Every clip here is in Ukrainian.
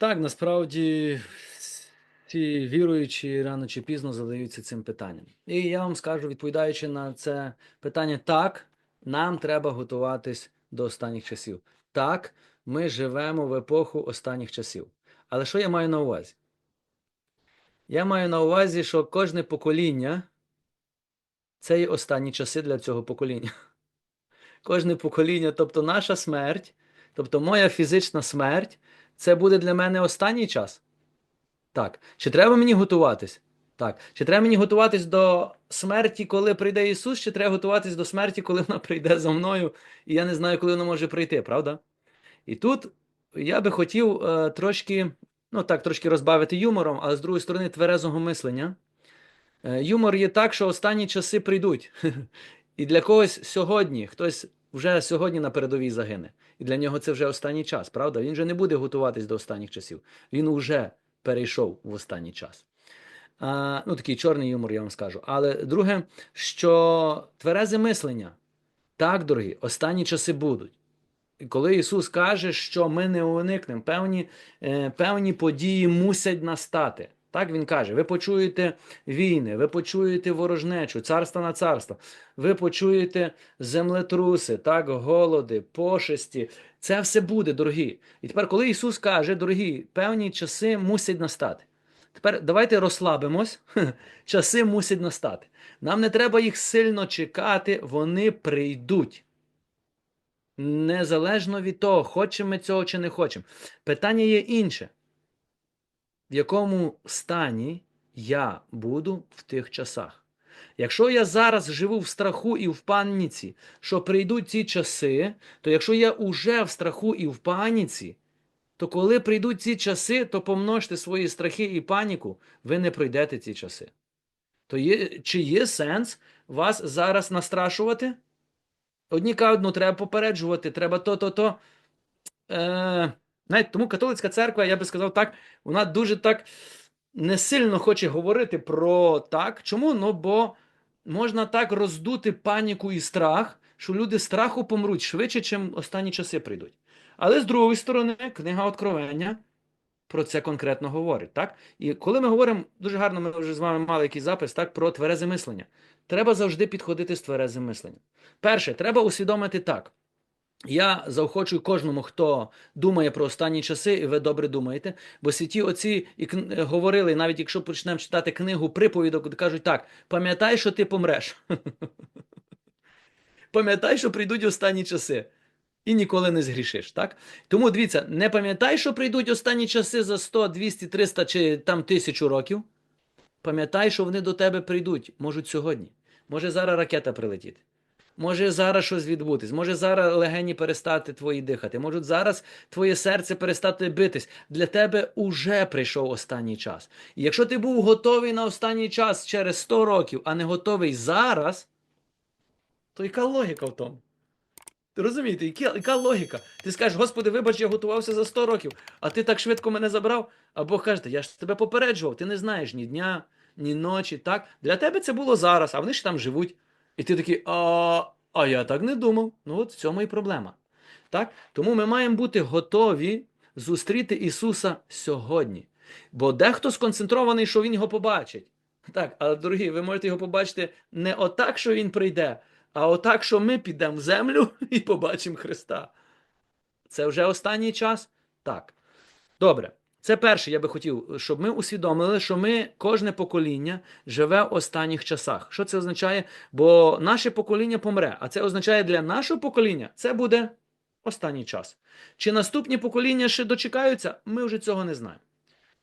Так, насправді всі віруючі рано чи пізно задаються цим питанням. І я вам скажу, відповідаючи на це питання, так, нам треба готуватись до останніх часів. Так, ми живемо в епоху останніх часів. Але що я маю на увазі? Я маю на увазі, що кожне покоління це є останні часи для цього покоління. Кожне покоління, тобто наша смерть, тобто моя фізична смерть, це буде для мене останній час. Так. Чи треба мені готуватись? Так. Чи треба мені готуватись до смерті, коли прийде Ісус, чи треба готуватись до смерті, коли вона прийде за мною, і я не знаю, коли вона може прийти, правда? І тут я би хотів е, трошки, ну так, трошки розбавити юмором, але з другої сторони, тверезого мислення. Е, юмор є так, що останні часи прийдуть. І для когось сьогодні, хтось вже сьогодні на передовій загине. І для нього це вже останній час, правда? Він вже не буде готуватись до останніх часів. Він уже перейшов в останній час. А, ну, такий чорний юмор, я вам скажу. Але друге, що тверезе мислення. Так, дорогі, останні часи будуть. Коли Ісус каже, що ми не уникнемо, певні, е, певні події мусять настати. Так Він каже: ви почуєте війни, ви почуєте ворожнечу, царство на царство, ви почуєте землетруси, так, голоди, пошесті. Це все буде, дорогі. І тепер, коли Ісус каже, дорогі, певні часи мусять настати. Тепер давайте розслабимось. Часи мусять настати. Нам не треба їх сильно чекати, вони прийдуть. Незалежно від того, хочемо ми цього чи не хочемо. Питання є інше. В якому стані я буду в тих часах? Якщо я зараз живу в страху і в паніці, що прийдуть ці часи, то якщо я уже в страху і в паніці, то коли прийдуть ці часи, то помножте свої страхи і паніку, ви не пройдете ці часи. То є, чи є сенс вас зараз настрашувати? Одні кажуть, ну треба попереджувати, треба то-то-то. Е, знаєте, тому католицька церква, я би сказав так, вона дуже так не сильно хоче говорити про так. Чому? Ну, бо можна так роздути паніку і страх, що люди страху помруть швидше, чим останні часи прийдуть. Але з другої сторони, книга Откровення про це конкретно говорить. так? І коли ми говоримо, дуже гарно, ми вже з вами мали якийсь запис так, про тверезе мислення. Треба завжди підходити з тверезим мисленням. Перше, треба усвідомити так. Я заохочую кожному, хто думає про останні часи, і ви добре думаєте, бо святі отці і кн- говорили, навіть якщо почнемо читати книгу приповідок, кажуть так: пам'ятай, що ти помреш. Пам'ятай, що прийдуть останні часи. І ніколи не згрішиш, так? Тому дивіться, не пам'ятай, що прийдуть останні часи за 100, 200, 300 чи там тисячу років. Пам'ятай, що вони до тебе прийдуть, можуть сьогодні. Може зараз ракета прилетіти. Може зараз щось відбутись, може зараз легені перестати твої дихати, може зараз твоє серце перестати битись. Для тебе уже прийшов останній час. І якщо ти був готовий на останній час через 100 років, а не готовий зараз, то яка логіка в тому? Розумієте, яка, яка логіка? Ти скажеш, Господи, вибач, я готувався за 100 років, а ти так швидко мене забрав. А Бог каже, я ж тебе попереджував, ти не знаєш ні дня, ні ночі. так? Для тебе це було зараз, а вони ж там живуть. І ти такий, а, а я так не думав. Ну от в цьому і проблема. Так? Тому ми маємо бути готові зустріти Ісуса сьогодні. Бо дехто сконцентрований, що Він його побачить. Так, але дорогі, ви можете його побачити не отак, що Він прийде, а отак, що ми підемо в землю і побачимо Христа. Це вже останній час? Так. Добре. Це перше, я би хотів, щоб ми усвідомили, що ми, кожне покоління, живе в останніх часах. Що це означає? Бо наше покоління помре, а це означає для нашого покоління це буде останній час. Чи наступні покоління ще дочекаються, ми вже цього не знаємо.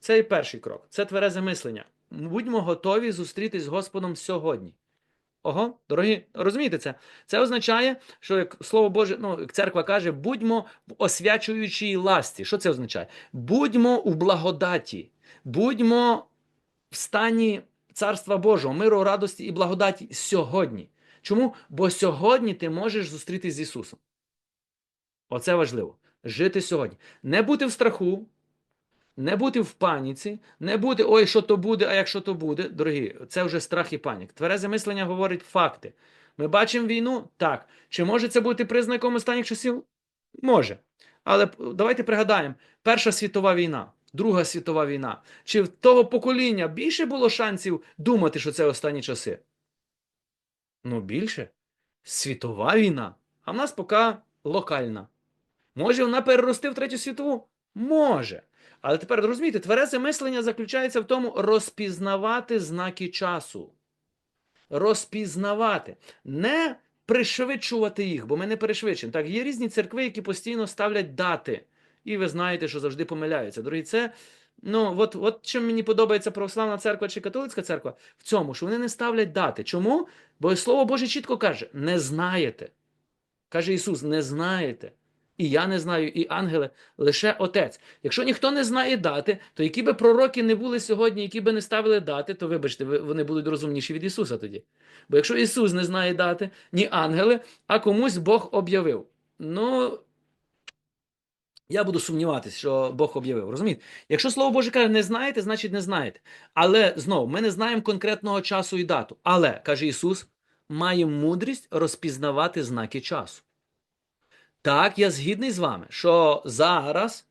Це і перший крок. Це тверезе мислення. Будьмо готові зустрітись з Господом сьогодні. Ого, дорогі, розумієте це? Це означає, що як слово Боже, ну як церква каже, будьмо в освячуючій ласті. Що це означає? Будьмо у благодаті, будьмо в стані царства Божого, миру, радості і благодаті сьогодні. Чому? Бо сьогодні ти можеш зустрітися з Ісусом. Оце важливо. Жити сьогодні. Не бути в страху, не бути в паніці, не бути ой, що то буде, а якщо то буде, дорогі, це вже страх і панік. Тверезе мислення говорить факти. Ми бачимо війну? Так. Чи може це бути признаком останніх часів? Може. Але давайте пригадаємо: Перша світова війна. Друга світова війна? Чи в того покоління більше було шансів думати, що це останні часи? Ну, більше. Світова війна. А в нас поки локальна. Може вона перерости в третю світову? Може. Але тепер розумієте, тверезе мислення заключається в тому розпізнавати знаки часу. Розпізнавати. Не пришвидшувати їх, бо ми не перешвидшуємо. Так, є різні церкви, які постійно ставлять дати. І ви знаєте, що завжди помиляються. Дорогі, це. Ну, от, от чим мені подобається православна церква чи католицька церква, в цьому, що вони не ставлять дати. Чому? Бо Слово Боже чітко каже: не знаєте. Каже Ісус, не знаєте. І я не знаю, і ангели, лише Отець. Якщо ніхто не знає дати, то які би пророки не були сьогодні, які би не ставили дати, то вибачте, вони будуть розумніші від Ісуса тоді. Бо якщо Ісус не знає дати, ні ангели, а комусь Бог об'явив. Ну, я буду сумніватися, що Бог об'явив. Розумієте? Якщо Слово Боже каже, не знаєте, значить не знаєте. Але знову, ми не знаємо конкретного часу і дату. Але, каже Ісус, маємо мудрість розпізнавати знаки часу. Так, я згідний з вами, що зараз,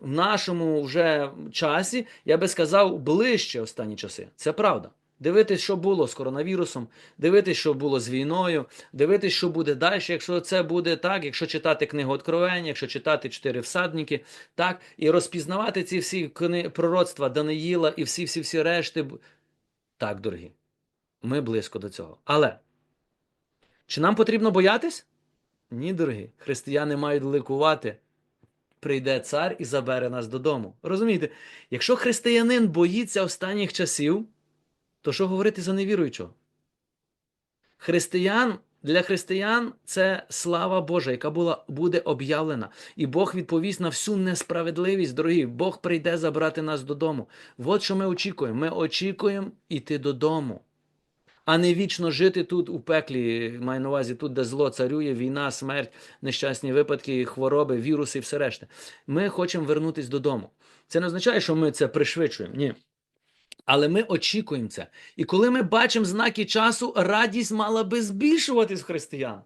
в нашому вже часі, я би сказав, ближче останні часи. Це правда. Дивитись, що було з коронавірусом, дивитись, що було з війною, дивитись, що буде далі, якщо це буде так, якщо читати книгу Откровення, якщо читати чотири всадники, так, і розпізнавати ці всі кни... пророцтва Даниїла і всі-всі-всі решти. Так, дорогі, ми близько до цього. Але чи нам потрібно боятись? Ні, дорогі, християни мають ликувати. Прийде цар і забере нас додому. Розумієте, якщо християнин боїться останніх часів, то що говорити за невіруючого? Християн для християн це слава Божа, яка була буде об'явлена, і Бог відповість на всю несправедливість, дорогі. Бог прийде забрати нас додому. От що ми очікуємо. Ми очікуємо іти додому, а не вічно жити тут у пеклі. Маю на увазі тут, де зло царює, війна, смерть, нещасні випадки, хвороби, віруси і все решта. Ми хочемо вернутися додому. Це не означає, що ми це пришвидшуємо. Ні. Але ми очікуємо це. І коли ми бачимо знаки часу, радість мала би збільшуватись християн,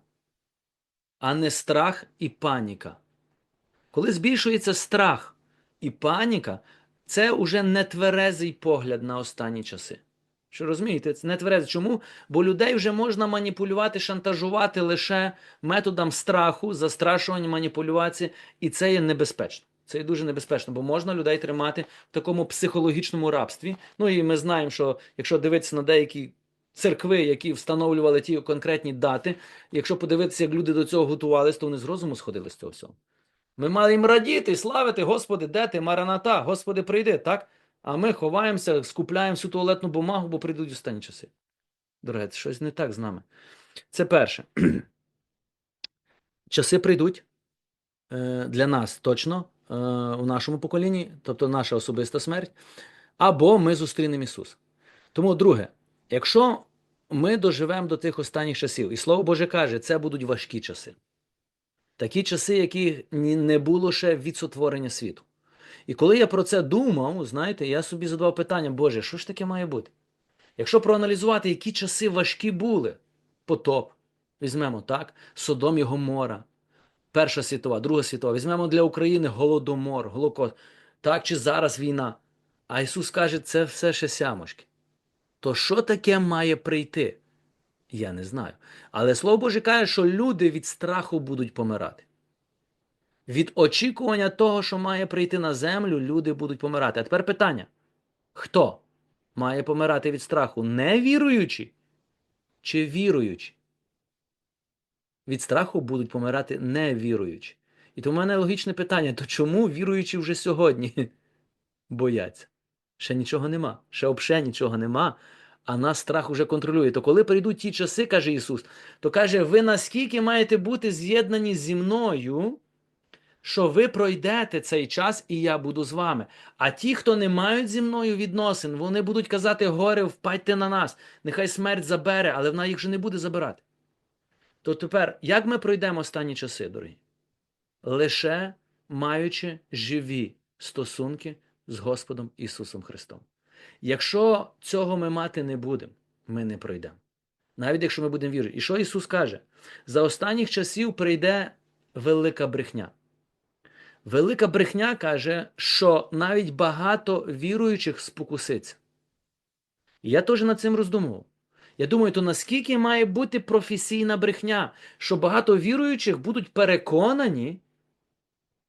а не страх і паніка. Коли збільшується страх і паніка, це вже нетверезий погляд на останні часи. Що розумієте, це нетверезий. Чому? Бо людей вже можна маніпулювати, шантажувати лише методом страху, застрашування, маніпулювації, і це є небезпечно. Це є дуже небезпечно, бо можна людей тримати в такому психологічному рабстві. Ну і ми знаємо, що якщо дивитися на деякі церкви, які встановлювали ті конкретні дати, якщо подивитися, як люди до цього готувалися, то вони з розуму сходили з цього всього. Ми мали їм радіти, славити, Господи, де ти, Мараната, Господи, прийди, так? А ми ховаємося, скупляємо всю туалетну бумагу, бо прийдуть останні часи. Дороге, це щось не так з нами. Це перше. Часи прийдуть е, для нас точно е, у нашому поколінні, тобто наша особиста смерть, або ми зустрінемо Ісуса. Тому, друге, якщо ми доживемо до тих останніх часів, і Слово Боже каже, це будуть важкі часи. Такі часи, які не було ще від сотворення світу. І коли я про це думав, знаєте, я собі задавав питання, Боже, що ж таке має бути? Якщо проаналізувати, які часи важкі були, потоп, візьмемо так, Содом і Гомора, Перша світова, Друга світова, візьмемо для України голодомор, голокост, так чи зараз війна. А Ісус каже, це все ще сямошки. То що таке має прийти? Я не знаю. Але Слово Боже каже, що люди від страху будуть помирати. Від очікування того, що має прийти на землю, люди будуть помирати. А тепер питання: хто має помирати від страху? Не віруючі чи віруючі? Від страху будуть помирати невіруючі. І то в мене логічне питання: то чому віруючі вже сьогодні бояться? Ще нічого нема, ще взагалі нічого нема, а нас страх уже контролює. То коли прийдуть ті часи, каже Ісус, то каже, ви наскільки маєте бути з'єднані зі мною, що ви пройдете цей час, і я буду з вами. А ті, хто не мають зі мною відносин, вони будуть казати, горе, впадьте на нас, нехай смерть забере, але вона їх вже не буде забирати. То тепер, як ми пройдемо останні часи, дорогі? Лише маючи живі стосунки з Господом Ісусом Христом. Якщо цього ми мати не будемо, ми не пройдемо. Навіть якщо ми будемо вірити. І що Ісус каже? За останніх часів прийде велика брехня. Велика брехня каже, що навіть багато віруючих спокуситься. Я теж над цим роздумував. Я думаю, то наскільки має бути професійна брехня, що багато віруючих будуть переконані,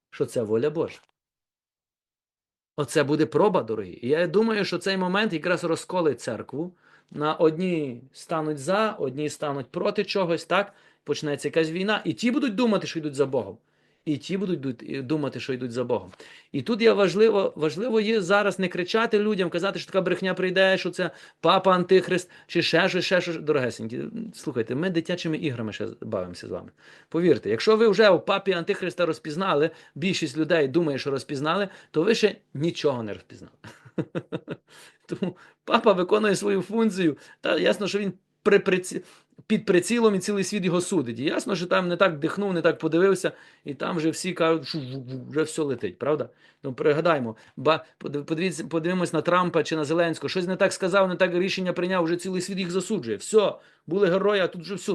що це воля Божа. Оце буде проба, дорогі. І я думаю, що цей момент якраз розколить церкву. На одні стануть за, одні стануть проти чогось, так? Почнеться якась війна, і ті будуть думати, що йдуть за Богом. І ті будуть думати, що йдуть за Богом. І тут є важливо, важливо є зараз не кричати людям, казати, що така брехня прийде, що це папа Антихрист, чи ще щось, ще щось. Дорогесенькі, слухайте, ми дитячими іграми ще бавимося з вами. Повірте, якщо ви вже у папі Антихриста розпізнали, більшість людей думає, що розпізнали, то ви ще нічого не розпізнали. Тому папа виконує свою функцію. Та ясно, що він при, приці... під прицілом і цілий світ його судить. І ясно, що там не так дихнув, не так подивився, і там вже всі кажуть, що вже все летить, правда? Ну, пригадаймо, ба, подивіться, подивимось на Трампа чи на Зеленського, щось не так сказав, не так рішення прийняв, вже цілий світ їх засуджує. Все, були герої, а тут вже все.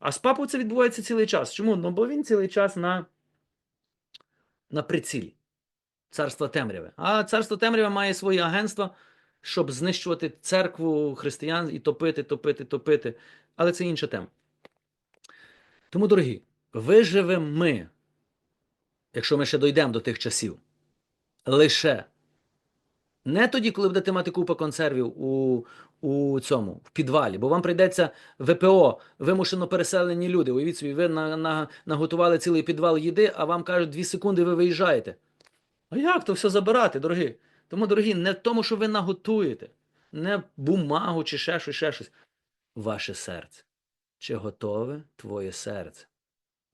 А з папою це відбувається цілий час. Чому? Ну, бо він цілий час на, на прицілі. Царства темряви. А царство темряви має свої агентства, щоб знищувати церкву християн і топити, топити, топити. Але це інша тема. Тому, дорогі, виживемо ми, якщо ми ще дійдемо до тих часів, лише не тоді, коли будете мати купа консервів у, у цьому, в підвалі, бо вам прийдеться ВПО, вимушено переселені люди. Уявіть собі, ви на, на, наготували цілий підвал їди, а вам кажуть, дві секунди ви виїжджаєте. А як то все забирати, дорогі? Тому, дорогі, не в тому, що ви наготуєте, не бумагу чи ще щось, ще щось. Ваше серце. Чи готове твоє серце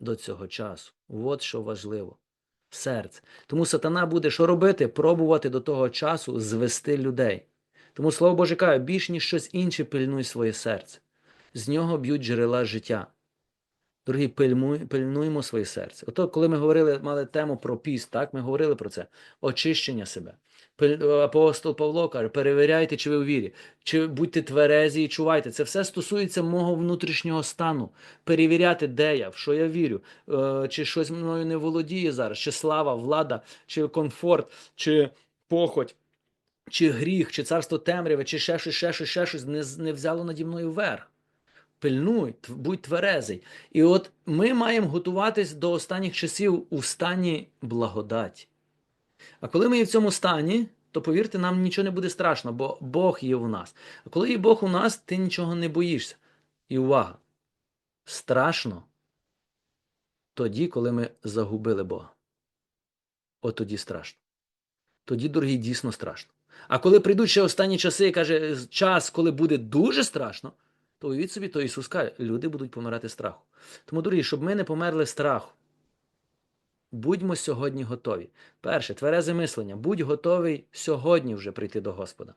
до цього часу? От що важливо. Серце. Тому сатана буде що робити? Пробувати до того часу звести людей. Тому слово Боже каже, більш ніж щось інше пильнуй своє серце. З нього б'ють джерела життя. Дорогі, пильмуй, пильнуємо своє серце. Ото, коли ми говорили, мали тему про піст, так, ми говорили про це. Очищення себе. Апостол Павло каже, перевіряйте, чи ви у вірі, чи будьте тверезі і чувайте. Це все стосується мого внутрішнього стану. Перевіряти, де я, в що я вірю, е, чи щось мною не володіє зараз, чи слава, влада, чи комфорт, чи похоть, чи гріх, чи царство темряви, чи ще щось, ще щось, ще щось не, не взяло наді мною верх. Пильнуй, будь тверезий. І от ми маємо готуватись до останніх часів у стані благодаті. А коли ми є в цьому стані, то повірте, нам нічого не буде страшно, бо Бог є в нас. А коли є Бог у нас, ти нічого не боїшся. І увага! Страшно тоді, коли ми загубили Бога. От тоді страшно. Тоді, дорогі, дійсно страшно. А коли прийдуть ще останні часи, і каже, час, коли буде дуже страшно, то уявіть собі, то Ісус каже, люди будуть помирати страху. Тому, дорогі, щоб ми не померли страху, будьмо сьогодні готові. Перше, тверезе мислення. Будь готовий сьогодні вже прийти до Господа.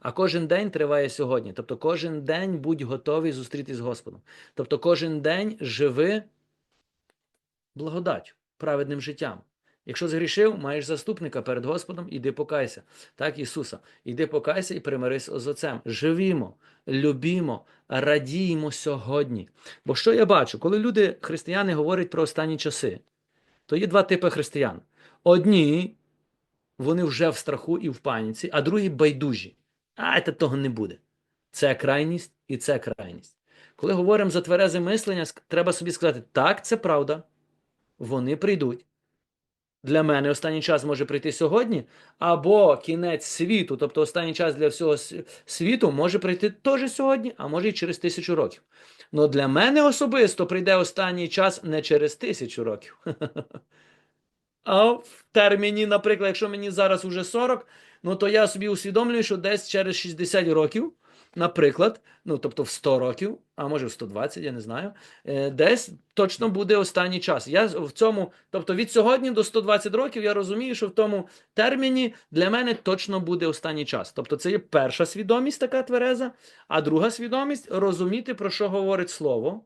А кожен день триває сьогодні. Тобто кожен день будь готовий зустрітись з Господом. Тобто кожен день живи благодаттю, праведним життям. Якщо згрішив, маєш заступника перед Господом, іди покайся. Так, Ісуса, іди покайся і примирись з Отцем. Живімо, любімо, радіємо сьогодні. Бо що я бачу, коли люди, християни, говорять про останні часи, то є два типи християн. Одні, вони вже в страху і в паніці, а другі байдужі. А це того не буде. Це крайність і це крайність. Коли говоримо за тверезе мислення, треба собі сказати, так, це правда, вони прийдуть. Для мене останній час може прийти сьогодні, або кінець світу, тобто останній час для всього світу може прийти теж сьогодні, а може і через тисячу років. Но для мене особисто прийде останній час не через тисячу років. А в терміні, наприклад, якщо мені зараз уже 40, ну то я собі усвідомлюю, що десь через 60 років, наприклад, ну тобто в 100 років, а може в 120, я не знаю, е, десь точно буде останній час. Я в цьому, тобто від сьогодні до 120 років, я розумію, що в тому терміні для мене точно буде останній час. Тобто це є перша свідомість, така твереза, а друга свідомість розуміти, про що говорить слово.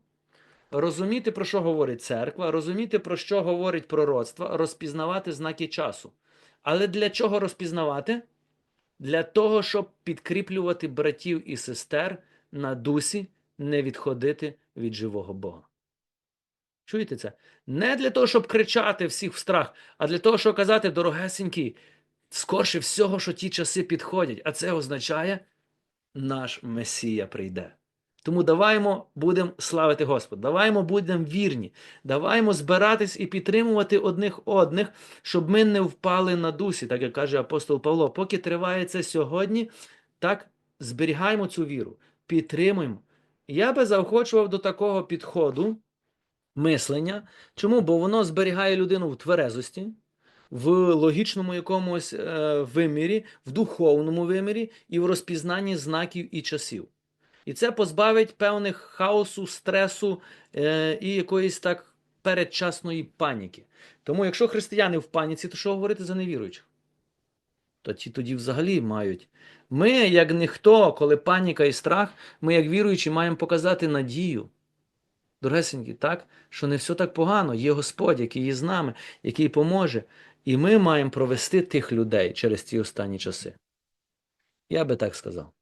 Розуміти, про що говорить церква, розуміти, про що говорить пророцтво, розпізнавати знаки часу. Але для чого розпізнавати? Для того, щоб підкріплювати братів і сестер на дусі, не відходити від живого Бога. Чуєте це? Не для того, щоб кричати всіх в страх, а для того, щоб казати, дорогесенькі, скорше всього, що ті часи підходять. А це означає, наш Месія прийде. Тому даваймо будемо славити Господа, даваймо будемо вірні, даваймо збиратись і підтримувати одних одних, щоб ми не впали на дусі, так як каже апостол Павло. Поки триває це сьогодні, так зберігаємо цю віру, підтримуємо. Я би заохочував до такого підходу мислення. Чому? Бо воно зберігає людину в тверезості, в логічному якомусь е, вимірі, в духовному вимірі і в розпізнанні знаків і часів. І це позбавить певних хаосу, стресу е, і якоїсь так передчасної паніки. Тому, якщо християни в паніці, то що говорити за невіруючих? То ті тоді взагалі мають. Ми, як ніхто, коли паніка і страх, ми, як віруючі, маємо показати надію. Дорогесенькі, так, що не все так погано. Є Господь, який є з нами, який поможе. І ми маємо провести тих людей через ці останні часи. Я би так сказав.